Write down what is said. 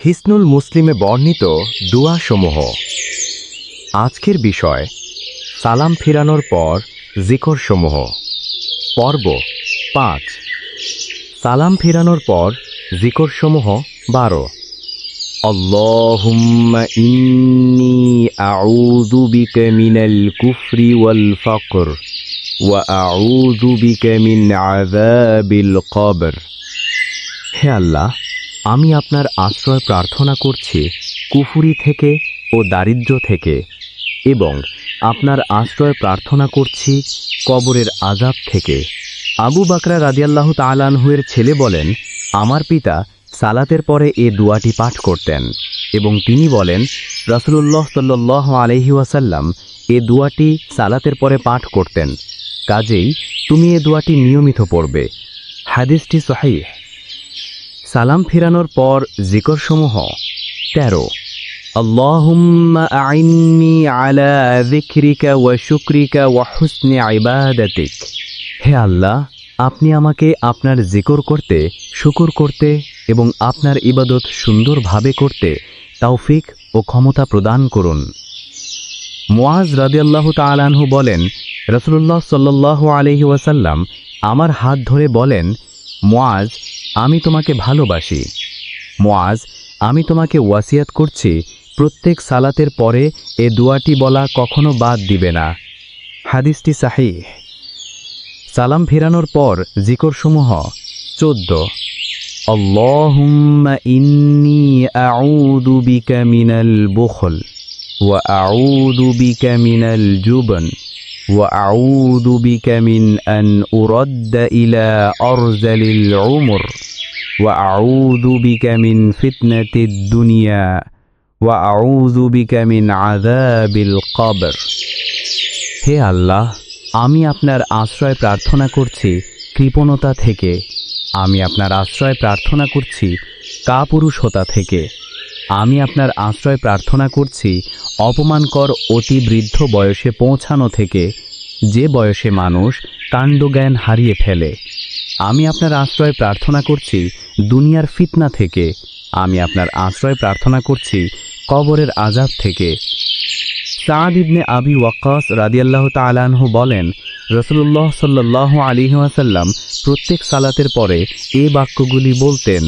হিসনুল মুসলিমে বর্ণিত দুয়াসমূহ আজকের বিষয় সালাম ফিরানোর পর জিকরসমূহ পর্ব পাঁচ সালাম ফিরানোর পর জিকরসমূহ বারো اللهم إني أعوذ بك من الكفر والفقر وأعوذ بك من عذاب القبر হে আল্লাহ আমি আপনার আশ্রয় প্রার্থনা করছি কুফুরি থেকে ও দারিদ্র থেকে এবং আপনার আশ্রয় প্রার্থনা করছি কবরের আজাব থেকে। আবু বাকরা রাদিয়াল্লাহ তালানহুয়ের ছেলে বলেন, আমার পিতা সালাতের পরে এ দুয়াটি পাঠ করতেন এবং তিনি বলেন রসুল্লাহ সাল্লাহ আলহি ওয়াসাল্লাম এ দুয়াটি সালাতের পরে পাঠ করতেন। কাজেই তুমি এ দুয়াটি নিয়মিত পড়বে। হাদিসটি সহাই সালাম ফিরানোর পর জিকরসমূহ তেরো اللهم أعني على ذكرك وشكرك وحسن عبادتك হে আল্লাহ আপনি আমাকে আপনার জিকর করতে শুকর করতে এবং আপনার ইবাদত সুন্দরভাবে করতে তৌফিক ও ক্ষমতা প্রদান করুন মুআজ রাদিয়াল্লাহু তাআলাহু বলেন রসুল্লাহ সাল্লাল্লাহু আলহি ওয়াসাল্লাম আমার হাত ধরে বলেন মুআজ আমি তোমাকে ভালোবাসি মুআজ আমি তোমাকে ওয়াসিয়াত করছি প্রত্যেক সালাতের পরে এ দুয়াটি বলা কখনো বাদ দিবে না হাদিসটি সাহি সালাম ফেরানোর পর জিকরসমূহ চোদ্দ اللهم إني أعوذ بك من البخل وأعوذ بك من الجبن وأعوذ بك من أن أرد إلى أرذل العمر وأعوذ بك من فتنة الدنيا وأعوذ بك من عذاب القبر হে আল্লাহ আমি আপনার আশ্রয় প্রার্থনা করছি কৃপণতা থেকে আমি আপনার আশ্রয় প্রার্থনা করছি কাপুরুষতা থেকে আমি আপনার আশ্রয় প্রার্থনা করছি, অপমানকর অতি বৃদ্ধ বয়সে পৌঁছানো থেকে। যে বয়সে মানুষ কাণ্ডজ্ঞান হারিয়ে ফেলে। আমি আপনার আশ্রয় প্রার্থনা করছি দুনিয়ার ফিতনা থেকে। আমি আপনার আশ্রয় প্রার্থনা করছি কবরের আজাব থেকে। সাদ ইবনে আবি ওয়াক্কাস রাদিয়াল্লাহ তালানহু বলেন রসুল্লাহ সাল্লাহ আলী ওয়াসাল্লাম প্রত্যেক সালাতের পরে এ বাক্যগুলি বলতেন